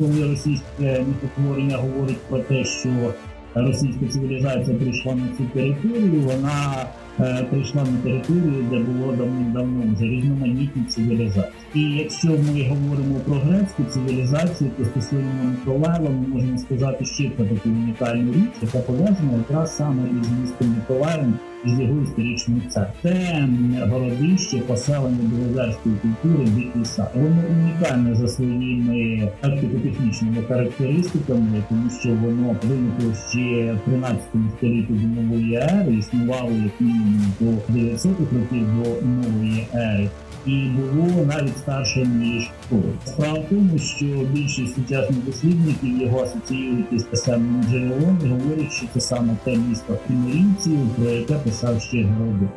коли російське міфотворення говорить про те, що російська цивілізація прийшла на цю територію, вона прийшла на територію, де було давним-давно вже різноманітні цивілізації. І якщо ми говоримо про грецьку цивілізацію, то стосовно Миколаєва ми можемо сказати ще про таку унікальну річ, яка пов'язана якраз саме із містом Миколаєвом із його історичним центром. Це городище, поселення білозерської культури Дикий сад. Воно унікальне за своїми архітектонічними характеристиками, тому що воно виникло ще в 13 столітті до нової ери, існувало як мінімум до 900-х років до нової ери. І було навіть старше ніж Псков. Справа в тому, що більшість сучасних дослідників його асоціюють із писемним джерелом і говорять, що це саме те місто примирінців, про яке писав ще Геродот.